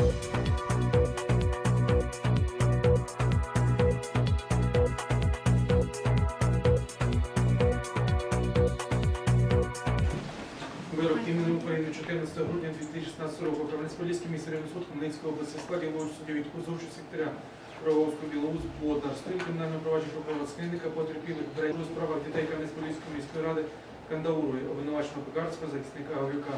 Вирок імені України 14 грудня 2016 року. Кам'янець-Подільський міський районний суд області складі Луч судді від Кузовчу секретаря Правовського Білоус Боднар, сторін кримінального провадження Скринника, потерпілих в справах дітей Кам'янець-Подільської міської ради Кандаурової, обвинуваченого Пекарського, захисника Гаврюка.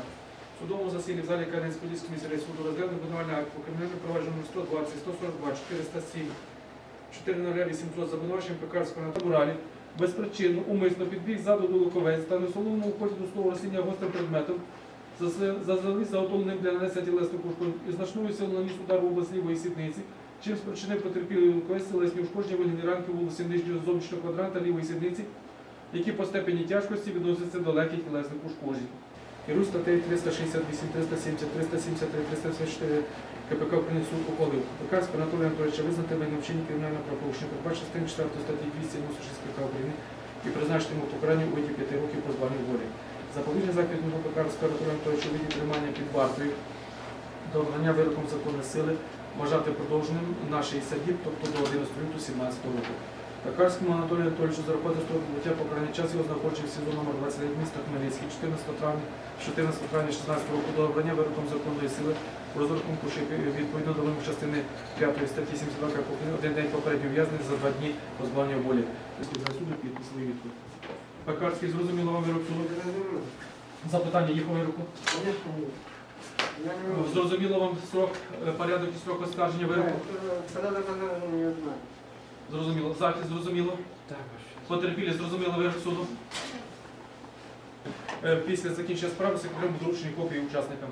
Судовому засіданні в залі Кам'янець-Подільського міського суду розглянув обвинувальний акт по кримінальному провадженню 120, 142, 407, 40800 за обвинуваченням Пекарського на табуралі безпричинно, умисно підбіг ззаду до луковець та несоломому ході до слова розсіння гострим предметом, зазвелись заготовленим для нанесення тілесних ушкоджень і значною силою наніс удар в область лівої сідниці, чим спричинив потерпілий луковець тілесні ушкодження вигляді ранки в області нижнього зовнішнього квадранта лівої сідниці, які по степені тяжкості відносяться до легких тілесних ушкоджень. Керуй статтею 368, 370, 373, 374 КПК України суд ухвалив. Пекарського Анатолія Анатолійовича визнати винним вчинення кримінального правопорушення, передбачено частини 4 статті 296 КПК України і призначити йому покарання у виді 5 років позбавлення волі. Запобіжний захід Пекарського Анатолія Анатолійовича у виді тримання під вартою до обрання вироком законної сили вважати продовженим на 60 тобто до 11 лютого 17 року. Пекарському Анатолію Анатолійовичу зарахувати строку відбуття покарання час його знаходження в СІЗО номер 29 міста Хмельницький 14 травня 14 травня 16 року до обрання вироком законної сили у розрахунку, що відповідно до вимог частини 5 статті 72 КП один день попередньо ув'язнення за два дні позбавлення волі. Суду підпис відповідь. Пекарський, зрозуміло вам вирок суду? Запитання по вироку? Зрозуміло вам срок, е, порядок і срок оскарження вироку? Зрозуміло. Захист зрозуміло? Потерпілі зрозуміло вирок суду? Е, Після закінчення справи секретарем доручені копії учасникам.